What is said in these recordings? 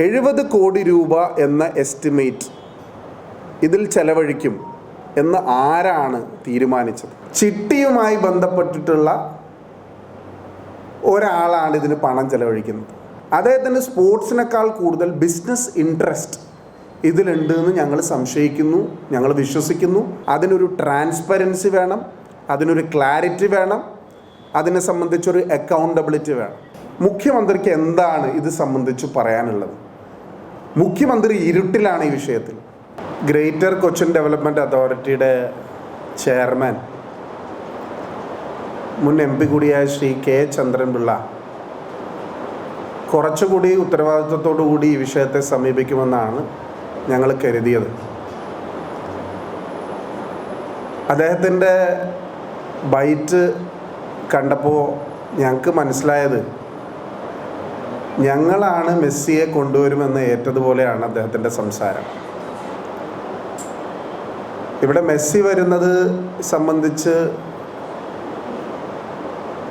എഴുപത് കോടി രൂപ എന്ന എസ്റ്റിമേറ്റ് ഇതിൽ ചെലവഴിക്കും എന്ന് ആരാണ് തീരുമാനിച്ചത്? ചിട്ടിയുമായി ബന്ധപ്പെട്ടിട്ടുള്ള ഒരാളാണ് ഇതിന് പണം ചെലവഴിക്കുന്നത്. അദ്ദേഹത്തിന് സ്പോർട്സിനേക്കാൾ കൂടുതൽ ബിസിനസ് ഇൻട്രസ്റ്റ് ഇതിലുണ്ട് എന്ന് ഞങ്ങൾ സംശയിക്കുന്നു ഞങ്ങൾ വിശ്വസിക്കുന്നു. അതിനൊരു ട്രാൻസ്പെറൻസി വേണം അതിനൊരു ക്ലാരിറ്റി വേണം അതിനെ സംബന്ധിച്ചൊരു അക്കൗണ്ടബിലിറ്റി വേണം. മുഖ്യമന്ത്രിക്ക് എന്താണ് ഇത് സംബന്ധിച്ച് പറയാനുള്ളത്? മുഖ്യമന്ത്രി ഇരുട്ടിലാണ് ഈ വിഷയത്തിൽ. ഗ്രേറ്റർ കൊച്ചിൻ ഡെവലപ്മെന്റ് അതോറിറ്റിയുടെ ചെയർമാൻ മുൻ എം പി കൂടിയായ ശ്രീ കെ ചന്ദ്രൻപിള്ള കുറച്ചുകൂടി ഉത്തരവാദിത്വത്തോടു കൂടി ഈ വിഷയത്തെ സമീപിക്കുമെന്നാണ് ഞങ്ങൾ കരുതിയത്. അദ്ദേഹത്തിന്റെ ബൈറ്റ് കണ്ടപ്പോൾ ഞങ്ങൾക്ക് മനസ്സിലായത് ഞങ്ങളാണ് മെസ്സിയെ കൊണ്ടുവരുമെന്ന് ഏറ്റതുപോലെയാണ് അദ്ദേഹത്തിന്റെ സംസാരം. ഇവിടെ മെസ്സി വരുന്നത് സംബന്ധിച്ച്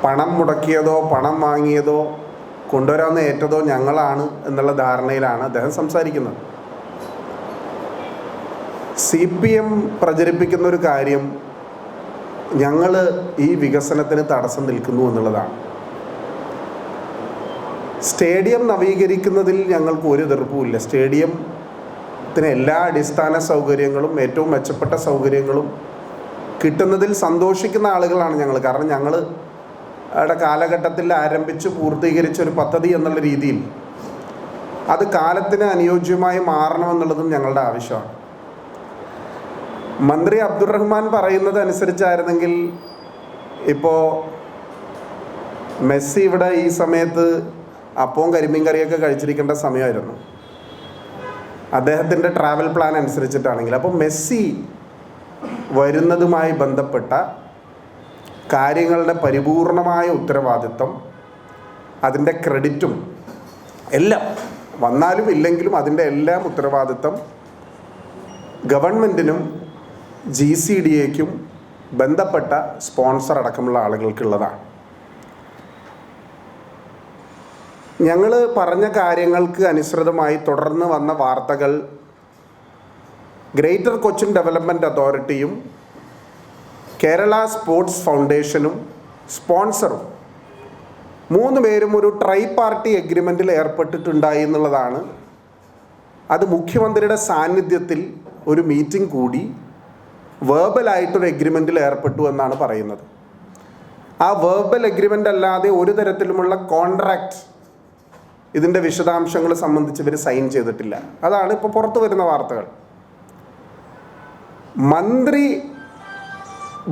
പണം മുടക്കിയതോ പണം വാങ്ങിയതോ കൊണ്ടുവരാമെന്ന് ഏറ്റതോ ഞങ്ങളാണ് എന്നുള്ള ധാരണയിലാണ് അദ്ദേഹം സംസാരിക്കുന്നത്. സി പി എം പ്രചരിപ്പിക്കുന്ന ഒരു കാര്യം ഞങ്ങൾ ഈ വികസനത്തിന് തടസ്സം നിൽക്കുന്നു എന്നുള്ളതാണ്. സ്റ്റേഡിയം നവീകരിക്കുന്നതിൽ ഞങ്ങൾക്ക് ഒരു എതിർപ്പുമില്ല സ്റ്റേഡിയത്തിന് എല്ലാ അടിസ്ഥാന സൗകര്യങ്ങളും ഏറ്റവും മെച്ചപ്പെട്ട സൗകര്യങ്ങളും കിട്ടുന്നതിൽ സന്തോഷിക്കുന്ന ആളുകളാണ് ഞങ്ങൾ. കാരണം ഞങ്ങൾ അവിടെ കാലഘട്ടത്തിൽ ആരംഭിച്ച് പൂർത്തീകരിച്ച ഒരു പദ്ധതി എന്നുള്ള രീതിയിൽ അത് കാലത്തിന് അനുയോജ്യമായി മാറണമെന്നുള്ളതും ഞങ്ങളുടെ ആവശ്യമാണ്. മന്ത്രി അബ്ദുറഹ്മാൻ പറയുന്നത് അനുസരിച്ചായിരുന്നെങ്കിൽ ഇപ്പോൾ മെസ്സി ഇവിടെ ഈ സമയത്ത് അപ്പവും കരിമീൻ കറിയൊക്കെ കഴിച്ചിരിക്കേണ്ട സമയമായിരുന്നു. അദ്ദേഹത്തിന്റെ ട്രാവൽ പ്ലാൻ അനുസരിച്ചിട്ടാണെങ്കിൽ. അപ്പോൾ മെസ്സി വരുന്നതുമായി ബന്ധപ്പെട്ട കാര്യങ്ങളുടെ പരിപൂർണമായ ഉത്തരവാദിത്വം അതിന്റെ ക്രെഡിറ്റും എല്ലാം വന്നാലും ഇല്ലെങ്കിലും അതിന്റെ എല്ലാം ഉത്തരവാദിത്വം ഗവൺമെന്റിനും ജി സി ഡി എക്കും ബന്ധപ്പെട്ട സ്പോൺസർ അടക്കമുള്ള ആളുകൾക്കുള്ളതാണ്. ഞങ്ങൾ പറഞ്ഞ കാര്യങ്ങൾക്ക് അനുസൃതമായി തുടർന്ന് വന്ന വാർത്തകൾ ഗ്രേറ്റർ കൊച്ചിൻ ഡെവലപ്മെന്റ് അതോറിറ്റിയും കേരള സ്പോർട്സ് ഫൗണ്ടേഷനും സ്പോൺസറും മൂന്ന് പേരും ഒരു ട്രൈ പാർട്ടി എഗ്രിമെന്റിൽ ഏർപ്പെട്ടിട്ടുണ്ടായി എന്നുള്ളതാണ്. അത് മുഖ്യമന്ത്രിയുടെ സാന്നിധ്യത്തിൽ ഒരു മീറ്റിംഗ് കൂടി വേർബലായിട്ടൊരു എഗ്രിമെന്റിൽ ഏർപ്പെട്ടു എന്നാണ് പറയുന്നത്. ആ വേർബൽ എഗ്രിമെന്റ് അല്ലാതെ ഒരു തരത്തിലുമുള്ള കോൺട്രാക്റ്റ് ഇതിന്റെ വിശദാംശങ്ങൾ സംബന്ധിച്ച് ഇവർ സൈൻ ചെയ്തിട്ടില്ല. അതാണ് ഇപ്പോൾ പുറത്തു വരുന്ന വാർത്തകൾ. മന്ത്രി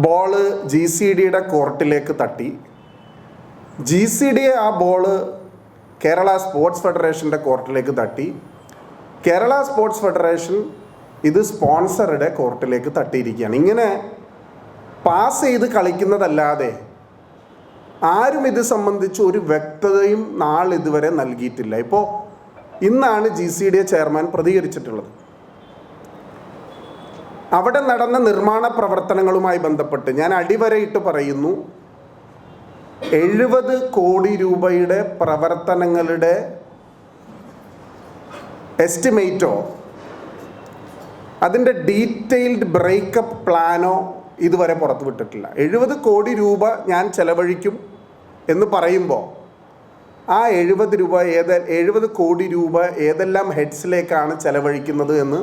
ബോൾ ജി സി ഡിയുടെ കോർട്ടിലേക്ക് തട്ടി. ജി സി ഡി ആ ബോൾ കേരള സ്പോർട്സ് ഫെഡറേഷന്റെ കോർട്ടിലേക്ക് തട്ടി. കേരള സ്പോർട്സ് ഫെഡറേഷൻ ഇത് സ്പോൺസറുടെ കോർട്ടിലേക്ക് തട്ടിയിരിക്കുകയാണ്. ഇങ്ങനെ പാസ് ചെയ്ത് കളിക്കുന്നതല്ലാതെ ആരും ഇത് സംബന്ധിച്ച് ഒരു വ്യക്തതയും നാളിതുവരെ നൽകിയിട്ടില്ല. ഇപ്പോൾ ഇന്നാണ് G C D A chairman പ്രതികരിച്ചിട്ടുള്ളത്. അവിടെ നടന്ന നിർമ്മാണ പ്രവർത്തനങ്ങളുമായി ബന്ധപ്പെട്ട് ഞാൻ അടിവരയിട്ട് പറയുന്നു എഴുപത് കോടി രൂപയുടെ പ്രവർത്തനങ്ങളുടെ എസ്റ്റിമേറ്റോ അതിന്റെ ഡീറ്റെയിൽഡ് ബ്രേക്കപ്പ് പ്ലാനോ ഇതുവരെ പുറത്തുവിട്ടിട്ടില്ല. എഴുപത് കോടി രൂപ ഞാൻ ചെലവഴിക്കും എന്ന് പറയുമ്പോൾ ആ എഴുപത് രൂപ ഏത് എഴുപത് കോടി രൂപ ഏതെല്ലാം ഹെഡ്സിലേക്കാണ് ചെലവഴിക്കുന്നത് എന്ന്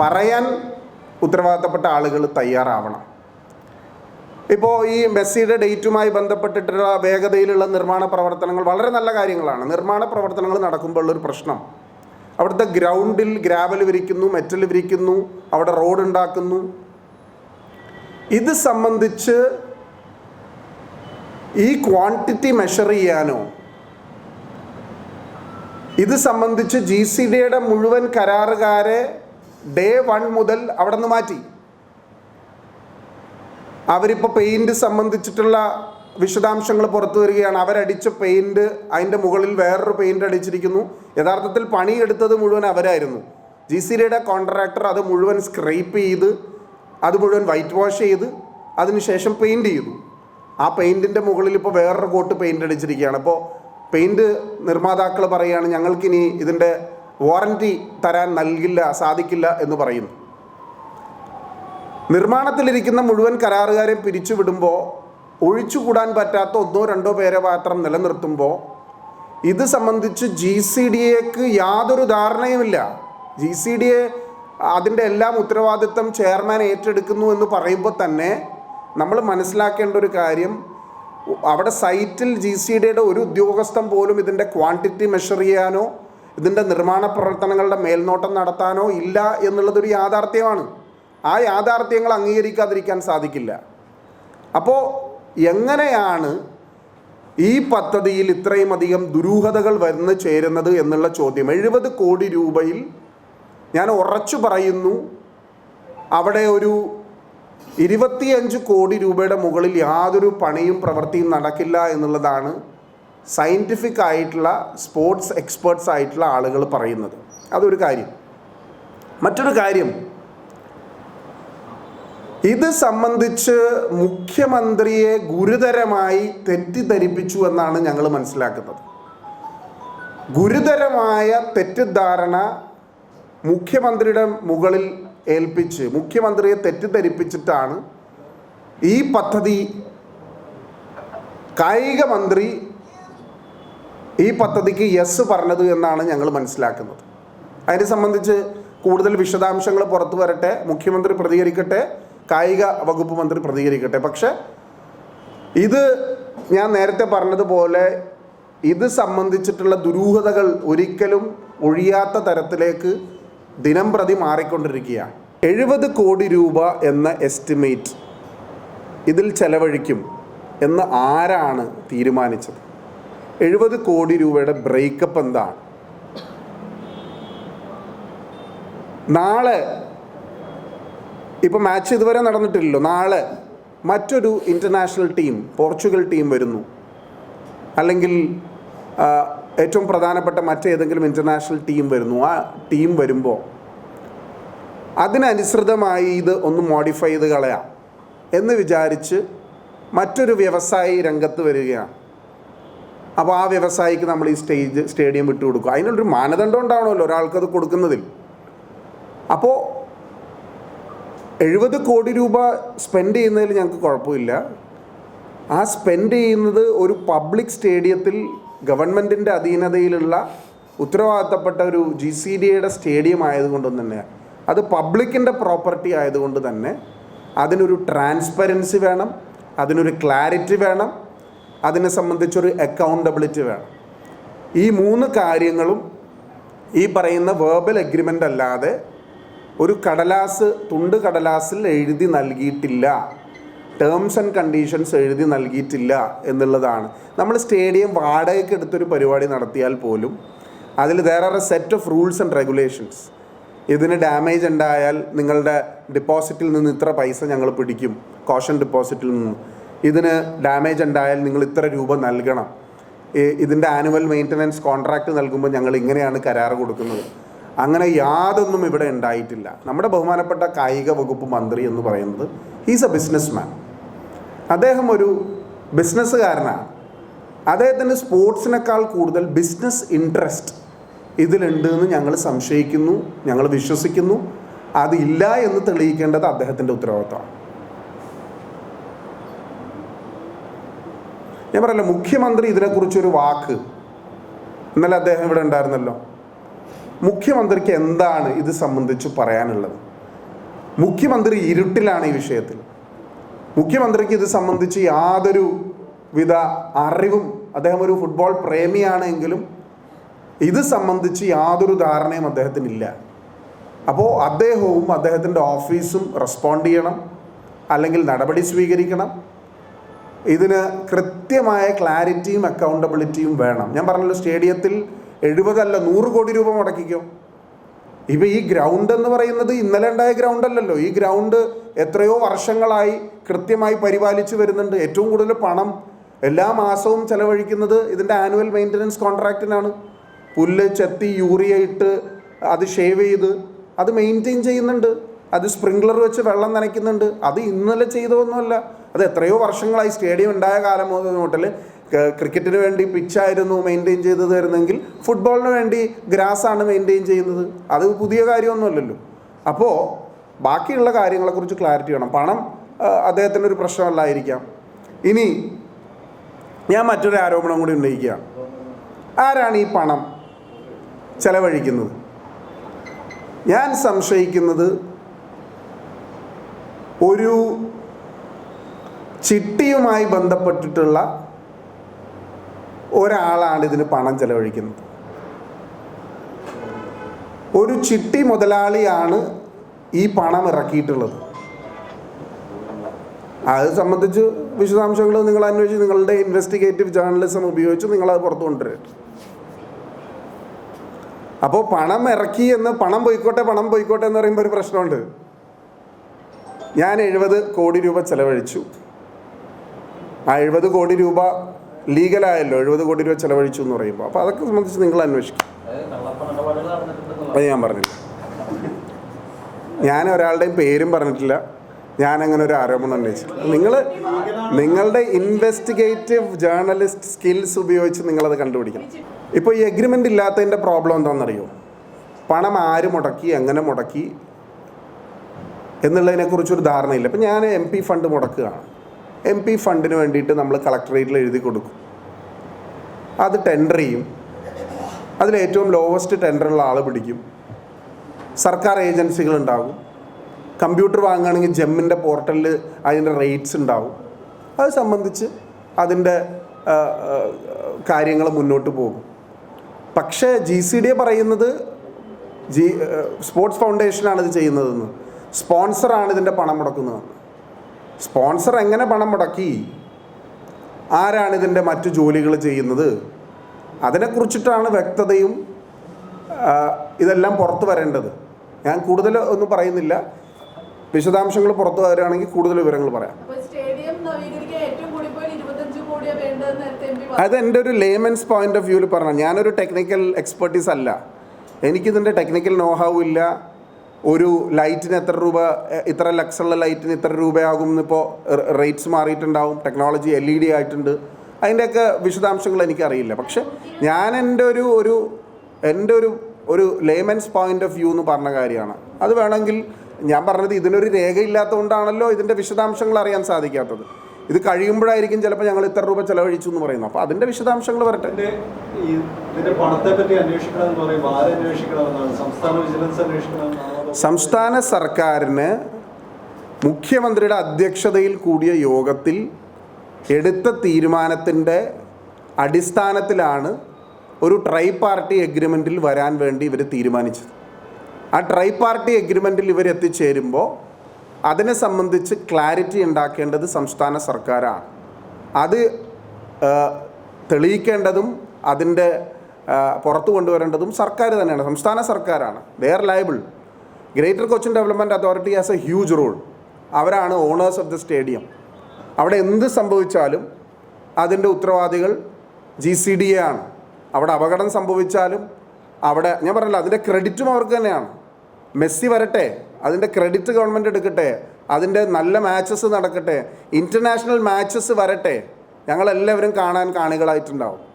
പറയാൻ ഉത്തരവാദിത്തപ്പെട്ട ആളുകൾ തയ്യാറാവണം. ഇപ്പോൾ ഈ മെസ്സിയുടെ ഡേറ്റുമായി ബന്ധപ്പെട്ടിട്ടുള്ള വേഗതയിലുള്ള നിർമ്മാണ പ്രവർത്തനങ്ങൾ വളരെ നല്ല കാര്യങ്ങളാണ്. നിർമ്മാണ പ്രവർത്തനങ്ങൾ നടക്കുമ്പോൾ ഉള്ളൊരു പ്രശ്നം. അവിടുത്തെ ഗ്രൗണ്ടിൽ ഗ്രാവൽ വിരിക്കുന്നു മെറ്റൽ വിരിക്കുന്നു അവിടെ റോഡ് ഉണ്ടാക്കുന്നു. ഇത് സംബന്ധിച്ച് ഈ ക്വാണ്ടിറ്റി മെഷർ ചെയ്യാനോ? ഇത് സംബന്ധിച്ച് ജി സി ഡിയുടെ മുഴുവൻ കരാറുകാരെ ഡേ വൺ മുതൽ അവിടെ നിന്ന് മാറ്റി. അവരിപ്പോൾ പെയിന്റ് സംബന്ധിച്ചിട്ടുള്ള വിശദാംശങ്ങൾ പുറത്തു വരികയാണ്. അവരടിച്ച പെയിന്റ് അതിന്റെ മുകളിൽ വേറൊരു പെയിന്റ് അടിച്ചിരിക്കുന്നു. യഥാർത്ഥത്തിൽ പണിയെടുത്തത് മുഴുവൻ അവരായിരുന്നു. ജി സി ഡിയുടെ കോൺട്രാക്ടർ അത് മുഴുവൻ സ്ക്രൈപ്പ് ചെയ്ത് അത് മുഴുവൻ വൈറ്റ് വാഷ് ചെയ്ത് അതിനുശേഷം പെയിന്റ് ചെയ്തു. ആ പെയിന്റിന്റെ മുകളിൽ ഇപ്പോൾ വേറൊരു കോട്ട് പെയിന്റ് അടിച്ചിരിക്കുകയാണ്. അപ്പോൾ പെയിന്റ് നിർമ്മാതാക്കൾ പറയുകയാണ് ഞങ്ങൾക്കിനി ഇതിന്റെ വാറന്റി തരാൻ നൽകില്ല സാധിക്കില്ല എന്ന് പറയുന്നു നിർമ്മാണത്തിലിരിക്കുന്ന മുഴുവൻ കരാറുകാരെ പിരിച്ചുവിടുമ്പോൾ ഒഴിച്ചുകൂടാൻ പറ്റാത്ത ഒന്നോ രണ്ടോ പേരെ മാത്രം നിലനിർത്തുമ്പോൾ ഇത് സംബന്ധിച്ച് ജി സി ഡി എക്ക് യാതൊരു ധാരണയുമില്ല. ജി സി ഡി എ അതിന്റെ എല്ലാം ഉത്തരവാദിത്തം ചെയർമാൻ ഏറ്റെടുക്കുന്നു എന്ന് പറയുമ്പോൾ തന്നെ നമ്മൾ മനസ്സിലാക്കേണ്ട ഒരു കാര്യം അവിടെ സൈറ്റിൽ ജി സി ഡിയുടെ ഒരു ഉദ്യോഗസ്ഥൻ പോലും ഇതിന്റെ ക്വാണ്ടിറ്റി മെഷർ ചെയ്യാനോ ഇതിന്റെ നിർമ്മാണ പ്രവർത്തനങ്ങളുടെ മേൽനോട്ടം നടത്താനോ ഇല്ല എന്നുള്ളതൊരു യാഥാർത്ഥ്യമാണ്. ആ യാഥാർത്ഥ്യങ്ങൾ അംഗീകരിക്കാതിരിക്കാൻ സാധിക്കില്ല. അപ്പോൾ എങ്ങനെയാണ് ഈ പദ്ധതിയിൽ ഇത്രയും അധികം ദുരൂഹതകൾ വന്ന് ചേരുന്നത് എന്നുള്ള ചോദ്യം? എഴുപത് കോടി രൂപയിൽ ഞാൻ ഉറച്ചു പറയുന്നു അവിടെ ഒരു ഇരുപത്തിയഞ്ച് കോടി രൂപയുടെ മുകളിൽ യാതൊരു പണിയും പ്രവൃത്തിയും നടക്കില്ല എന്നുള്ളതാണ് സയന്റിഫിക് ആയിട്ടുള്ള സ്പോർട്സ് എക്സ്പേർട്സ് ആയിട്ടുള്ള ആളുകൾ പറയുന്നത്. അതൊരു കാര്യം. മറ്റൊരു കാര്യം ഇത് സംബന്ധിച്ച് മുഖ്യമന്ത്രിയെ ഗുരുതരമായി തെറ്റിദ്ധരിപ്പിച്ചു എന്നാണ് ഞങ്ങൾ മനസ്സിലാക്കുന്നത്. ഗുരുതരമായ തെറ്റിദ്ധാരണ മുഖ്യമന്ത്രിയുടെ മുകളിൽ ഏൽപ്പിച്ച് മുഖ്യമന്ത്രിയെ തെറ്റിദ്ധരിപ്പിച്ചിട്ടാണ് ഈ പദ്ധതി കായിക മന്ത്രി ഈ പദ്ധതിക്ക് യെസ് പറഞ്ഞത് എന്നാണ് ഞങ്ങൾ മനസ്സിലാക്കുന്നത്. അതിനെ സംബന്ധിച്ച് കൂടുതൽ വിശദാംശങ്ങൾ പുറത്തു വരട്ടെ മുഖ്യമന്ത്രി പ്രതികരിക്കട്ടെ കായിക വകുപ്പ് മന്ത്രി പ്രതികരിക്കട്ടെ. പക്ഷേ ഇത് ഞാൻ നേരത്തെ പറഞ്ഞതുപോലെ ഇത് സംബന്ധിച്ചിട്ടുള്ള ദുരൂഹതകൾ ഒരിക്കലും ഒഴിയാത്ത തരത്തിലേക്ക് ദിനം പ്രതി മാറിക്കൊണ്ടിരിക്കുകയാണ് എഴുപത് കോടി രൂപ എന്ന എസ്റ്റിമേറ്റ് ഇതിൽ ചെലവഴിക്കും എന്ന് ആരാണ് തീരുമാനിച്ചത്? എഴുപത് കോടി രൂപയുടെ ബ്രേക്കപ്പ് എന്താണ്? നാളെ ഇപ്പോൾ മാച്ച് ഇതുവരെ നടന്നിട്ടില്ലല്ലോ. നാളെ മറ്റൊരു ഇന്റർനാഷണൽ ടീം പോർച്ചുഗൽ ടീം വരുന്നു. അല്ലെങ്കിൽ ഏറ്റവും പ്രധാനപ്പെട്ട മറ്റേതെങ്കിലും ഇന്റർനാഷണൽ ടീം വരുന്നു. ആ ടീം വരുമ്പോൾ അതിനനുസൃതമായി ഇത് ഒന്ന് മോഡിഫൈ ചെയ്ത് കളയാം എന്ന് വിചാരിച്ച് മറ്റൊരു വ്യവസായി രംഗത്ത് വരികയാണ്. അപ്പോൾ ആ വ്യവസായിക്ക് നമ്മൾ ഈ സ്റ്റേജ് സ്റ്റേഡിയം വിട്ടു കൊടുക്കും. അതിനുള്ളൊരു മാനദണ്ഡം ഉണ്ടാവണമല്ലോ ഒരാൾക്കത് കൊടുക്കുന്നതിൽ. അപ്പോൾ എഴുപത് കോടി രൂപ സ്പെൻഡ് ചെയ്യുന്നതിൽ ഞങ്ങൾക്ക് കുഴപ്പമില്ല. ആ സ്പെൻഡ് ചെയ്യുന്നത് ഒരു പബ്ലിക് സ്റ്റേഡിയത്തിൽ ഗവൺമെന്റിന്റെ അധീനതയിലുള്ള ഉത്തരവാദിത്തപ്പെട്ട ഒരു ജി സി ഡി സ്റ്റേഡിയം ആയതുകൊണ്ട് തന്നെ അത് പബ്ലിക്കിന്റെ പ്രോപ്പർട്ടി ആയതുകൊണ്ട് തന്നെ അതിനൊരു ട്രാൻസ്പെറൻസി വേണം അതിനൊരു ക്ലാരിറ്റി വേണം അതിനെ സംബന്ധിച്ചൊരു അക്കൗണ്ടബിലിറ്റി വേണം. ഈ മൂന്ന് കാര്യങ്ങളും ഈ പറയുന്ന വേർബൽ എഗ്രിമെന്റ് അല്ലാതെ ഒരു കടലാസ് തുണ്ട് കടലാസിൽ എഴുതി നൽകിയിട്ടില്ല ടേംസ് ആൻഡ് കണ്ടീഷൻസ് എഴുതി നൽകിയിട്ടില്ല എന്നുള്ളതാണ്. നമ്മൾ സ്റ്റേഡിയം വാടകയ്ക്ക് എടുത്തൊരു പരിപാടി നടത്തിയാൽ പോലും അതിൽ വേറെ set of rules and regulations ഇതിന് ഡാമേജ് ഉണ്ടായാൽ നിങ്ങളുടെ ഡിപ്പോസിറ്റിൽ നിന്ന് ഇത്ര പൈസ ഞങ്ങൾ പിടിക്കും. കോഷൻ ഡിപ്പോസിറ്റിൽ നിന്ന്. ഇതിന് ഡാമേജ് ഉണ്ടായാൽ നിങ്ങൾ ഇത്ര രൂപ നൽകണം. ഇതിന്റെ ആനുവൽ മെയിന്റനൻസ് കോൺട്രാക്റ്റ് നൽകുമ്പോൾ ഞങ്ങൾ ഇങ്ങനെയാണ് കരാർ കൊടുക്കുന്നത്. അങ്ങനെ യാതൊന്നും ഇവിടെ ഉണ്ടായിട്ടില്ല. നമ്മുടെ ബഹുമാനപ്പെട്ട കായിക വകുപ്പ് മന്ത്രി എന്ന് പറയുന്നത് ഹീസ് എ ബിസിനസ് മാൻ അദ്ദേഹം ഒരു ബിസിനസ്സുകാരനാണ് അദ്ദേഹത്തിന്റെ സ്പോർട്സിനേക്കാൾ കൂടുതൽ ബിസിനസ് ഇൻട്രസ്റ്റ് ഇതിലുണ്ട് എന്ന് ഞങ്ങൾ സംശയിക്കുന്നു ഞങ്ങൾ വിശ്വസിക്കുന്നു. അതില്ല എന്ന് തെളിയിക്കേണ്ടത് അദ്ദേഹത്തിന്റെ ഉത്തരവാദിത്തമാണ്. ഞാൻ പറയല്ലോ മുഖ്യമന്ത്രി ഇതിനെക്കുറിച്ചൊരു വാക്ക്. ഇന്നലെ അദ്ദേഹം ഇവിടെ ഉണ്ടായിരുന്നല്ലോ. മുഖ്യമന്ത്രിക്ക് എന്താണ് ഇത് സംബന്ധിച്ച് പറയാനുള്ളത്? മുഖ്യമന്ത്രി ഇരുട്ടിലാണ് ഈ വിഷയത്തിൽ. മുഖ്യമന്ത്രിക്ക് ഇത് സംബന്ധിച്ച് യാതൊരു വിധ അറിവും അദ്ദേഹം ഒരു ഫുട്ബോൾ പ്രേമിയാണ് എങ്കിലും ഇത് സംബന്ധിച്ച് യാതൊരു ധാരണയും അദ്ദേഹത്തിനില്ല. അപ്പോൾ അദ്ദേഹവും അദ്ദേഹത്തിന്റെ ഓഫീസും റെസ്പോണ്ട് ചെയ്യണം അല്ലെങ്കിൽ നടപടി സ്വീകരിക്കണം. ഇതിന് കൃത്യമായ ക്ലാരിറ്റിയും അക്കൗണ്ടബിലിറ്റിയും വേണം. ഞാൻ പറഞ്ഞല്ലോ സ്റ്റേഡിയത്തിൽ എഴുപതല്ല നൂറ് കോടി രൂപ മുടക്കിക്കോ. ഇപ്പം ഈ ഗ്രൗണ്ട് എന്ന് പറയുന്നത് ഇന്നലെ ഉണ്ടായ ഗ്രൗണ്ട് അല്ലല്ലോ. ഈ ഗ്രൗണ്ട് എത്രയോ വർഷങ്ങളായി കൃത്യമായി പരിപാലിച്ചു വരുന്നുണ്ട്. ഏറ്റവും കൂടുതൽ പണം എല്ലാ മാസവും ചെലവഴിക്കുന്നത് ഇതിന്റെ ആനുവൽ മെയിന്റനൻസ് കോൺട്രാക്റ്റിനാണ്. പുല്ല് ചെത്തി യൂറിയ ഇട്ട് അത് ഷേവ് ചെയ്ത് അത് മെയിന്റെയിൻ ചെയ്യുന്നുണ്ട്. അത് സ്പ്രിംഗ്ലർ വെച്ച് വെള്ളം നനയ്ക്കുന്നുണ്ട്. അത് ഇന്നലെ ചെയ്തതൊന്നുമല്ല. അത് എത്രയോ വർഷങ്ങളായി സ്റ്റേഡിയം ഉണ്ടായ കാലം മുതൽ ക്രിക്കറ്റിന് വേണ്ടി പിച്ചായിരുന്നു മെയിന്റെയിൻ ചെയ്ത് തരുന്നെങ്കിൽ ഫുട്ബോളിന് വേണ്ടി ഗ്രാസാണ് മെയിന്റെയിൻ ചെയ്യുന്നത്. അത് പുതിയ കാര്യമൊന്നുമല്ലല്ലോ. അപ്പോൾ ബാക്കിയുള്ള കാര്യങ്ങളെക്കുറിച്ച് ക്ലാരിറ്റി വേണം. പണം അദ്ദേഹത്തിന്റെ ഒരു പ്രശ്നമല്ലായിരിക്കാം. ഇനി ഞാൻ മറ്റൊരു ആരോപണം കൂടി ഉന്നയിക്കുകയാണ്. ആരാണ് ഈ പണം? ചെലവഴിക്കുന്നത് ഞാൻ സംശയിക്കുന്നത് ഒരു ചിട്ടിയുമായി ബന്ധപ്പെട്ടിട്ടുള്ള ഒരാളാണ് ഇതിന് പണം ചെലവഴിക്കുന്നത്. ഒരു ചിട്ടി മുതലാളിയാണ് ഈ പണം ഇറക്കിയിട്ടുള്ളത്. അത് സംബന്ധിച്ച് വിശദാംശങ്ങൾ നിങ്ങൾ അന്വേഷിച്ച് നിങ്ങളുടെ ഇൻവെസ്റ്റിഗേറ്റീവ് ജേർണലിസം ഉപയോഗിച്ച് നിങ്ങളത് പുറത്തു കൊണ്ടുവരും അപ്പോൾ പണം ഇറക്കി എന്ന് പണം പോയിക്കോട്ടെ പണം പോയിക്കോട്ടെ എന്ന് പറയുമ്പോൾ ഒരു പ്രശ്നമുണ്ട്. ഞാൻ എഴുപത് കോടി രൂപ ചെലവഴിച്ചു. ആ എഴുപത് കോടി രൂപ ലീഗലായല്ലോ എഴുപത് കോടി രൂപ ചെലവഴിച്ചു എന്ന് പറയുമ്പോൾ അപ്പോൾ അതൊക്കെ സംബന്ധിച്ച് നിങ്ങൾ അന്വേഷിക്കും. അത് ഞാൻ പറഞ്ഞില്ല. ഞാൻ ഒരാളുടെയും പേരും പറഞ്ഞിട്ടില്ല. ഞാൻ അങ്ങനെ ഒരു ആരോപണം ഉന്നയിച്ചിട്ടില്ല. നിങ്ങൾ നിങ്ങളുടെ ഇൻവെസ്റ്റിഗേറ്റീവ് ജേർണലിസ്റ്റ് സ്കിൽസ് ഉപയോഗിച്ച് നിങ്ങളത് കണ്ടുപിടിക്കണം. ഇപ്പോൾ ഈ എഗ്രിമെന്റ് ഇല്ലാത്തതിന്റെ പ്രോബ്ലം എന്താണെന്നറിയോ? പണം ആര് മുടക്കി എങ്ങനെ മുടക്കി എന്നുള്ളതിനെക്കുറിച്ചൊരു ധാരണയില്ല. ഇപ്പം ഞാൻ എം പി ഫണ്ട് മുടക്കുകയാണ്. എം പി ഫണ്ടിന് വേണ്ടിയിട്ട് നമ്മൾ കളക്ടറേറ്റിൽ എഴുതി കൊടുക്കും. അത് ടെൻഡർ ചെയ്യും. അതിൽ ഏറ്റവും ലോവസ്റ്റ് ടെൻഡറുള്ള ആൾ പിടിക്കും. സർക്കാർ ഏജൻസികൾ ഉണ്ടാകും കമ്പ്യൂട്ടർ വാങ്ങുകയാണെങ്കിൽ ജെമ്മിന്റെ പോർട്ടലിൽ അതിന്റെ റേറ്റ്സ് ഉണ്ടാവും. അത് സംബന്ധിച്ച് അതിന്റെ കാര്യങ്ങൾ മുന്നോട്ട് പോകും. പക്ഷേ ജി സി ഡി പറയുന്നത് ജി സ്പോർട്സ് ഫൗണ്ടേഷനാണ് ഇത് ചെയ്യുന്നതെന്ന്. സ്പോൺസറാണ് ഇതിന്റെ പണം മുടക്കുന്നതെന്ന് സ്പോൺസർ എങ്ങനെ പണം മുടക്കി? ആരാണ് ഇതിന്റെ മറ്റു ജോലികൾ ചെയ്യുന്നത്? അതിനെക്കുറിച്ചിട്ടാണ് വ്യക്തതയും ഇതെല്ലാം പുറത്തു വരേണ്ടത്. ഞാൻ കൂടുതൽ ഒന്നും പറയുന്നില്ല. വിശദാംശങ്ങൾ പുറത്തു വരികയാണെങ്കിൽ കൂടുതൽ വിവരങ്ങൾ പറയാം അപ്പൊ സ്റ്റേഡിയം നവീകരിക്കാൻ ഏറ്റവും കൂടി പോയി ഇരുപത്തഞ്ച് കോടിയാ വേണ്ടതെന്ന് നേരത്തെ എം പി അത് എന്റെ ഒരു ലേമൻസ് പോയിന്റ് ഓഫ് വ്യൂവിൽ പറഞ്ഞു ഞാനൊരു ടെക്നിക്കൽ എക്സ്പെർട്ടീസ് അല്ല. എനിക്കിതിന്റെ ടെക്നിക്കൽ നോഹാവ് ഇല്ല. ഒരു ലൈറ്റിന് എത്ര രൂപ ഇത്ര ലക്സുള്ള ലൈറ്റിന് ഇത്ര രൂപയാകും എന്നിപ്പോൾ റേറ്റ്സ് മാറിയിട്ടുണ്ടാവും. ടെക്നോളജി എൽ ഇ ഡി ആയിട്ടുണ്ട്. അതിന്റെയൊക്കെ വിശദാംശങ്ങൾ എനിക്കറിയില്ല. പക്ഷെ ഞാൻ എന്റെ ഒരു ഒരു എന്റെ ഒരു ഒരു ലേമൻസ് പോയിന്റ് ഓഫ് വ്യൂ എന്ന് പറഞ്ഞ കാര്യമാണ്. അത് വേണമെങ്കിൽ ഞാൻ പറഞ്ഞത് ഇതിനൊരു രേഖയില്ലാത്തതുകൊണ്ടാണല്ലോ ഇതിന്റെ വിശദാംശങ്ങൾ അറിയാൻ സാധിക്കാത്തത്. ഇത് കഴിയുമ്പോഴായിരിക്കും ചിലപ്പോൾ ഞങ്ങൾ ഇത്ര രൂപ ചെലവഴിച്ചു എന്ന് പറയുന്നു. അപ്പോൾ അതിന്റെ വിശദാംശങ്ങൾ വരട്ടെ. ഇതിന്റെ പണത്തെ പറ്റി അന്വേഷിക്കണം പറയുമ്പോൾ അന്വേഷിക്കണമെന്നാണ്? സംസ്ഥാന വിജിലൻസ് സംസ്ഥാന സർക്കാരിന് മുഖ്യമന്ത്രിയുടെ അധ്യക്ഷതയിൽ കൂടിയ യോഗത്തിൽ എടുത്ത തീരുമാനത്തിന്റെ അടിസ്ഥാനത്തിലാണ് ഒരു ട്രൈ പാർട്ടി എഗ്രിമെന്റിൽ വരാൻ വേണ്ടി ഇവർ തീരുമാനിച്ചത്. ആ ട്രൈ പാർട്ടി എഗ്രിമെന്റിൽ ഇവർ എത്തിച്ചേരുമ്പോൾ അതിനെ സംബന്ധിച്ച് ക്ലാരിറ്റി ഉണ്ടാക്കേണ്ടത് സംസ്ഥാന സർക്കാരാണ്. അത് തെളിയിക്കേണ്ടതും അതിന്റെ പുറത്തു കൊണ്ടുവരേണ്ടതും സർക്കാർ തന്നെയാണ്. സംസ്ഥാന സർക്കാരാണ്. They are liable greater Cochin development authority has a huge role അവരാണ് ഓണേഴ്സ് ഓഫ് ദ സ്റ്റേഡിയം അവിടെ എന്ത് സംഭവിച്ചാലും അതിന്റെ ഉത്തരവാദികൾ ജി സി ഡി എ ആണ്. അവിടെ അപകടം സംഭവിച്ചാലും അവിടെ ഞാൻ പറഞ്ഞല്ലോ അതിന്റെ ക്രെഡിറ്റും അവർക്ക് തന്നെയാണ്. മെസ്സി വരട്ടെ. അതിന്റെ ക്രെഡിറ്റ് ഗവൺമെന്റ് എടുക്കട്ടെ അതിന്റെ നല്ല മാച്ചസ് നടക്കട്ടെ ഇന്റർനാഷണൽ മാച്ചസ് വരട്ടെ. ഞങ്ങളെല്ലാവരും കാണാൻ കാണികളായിട്ടുണ്ടാവും.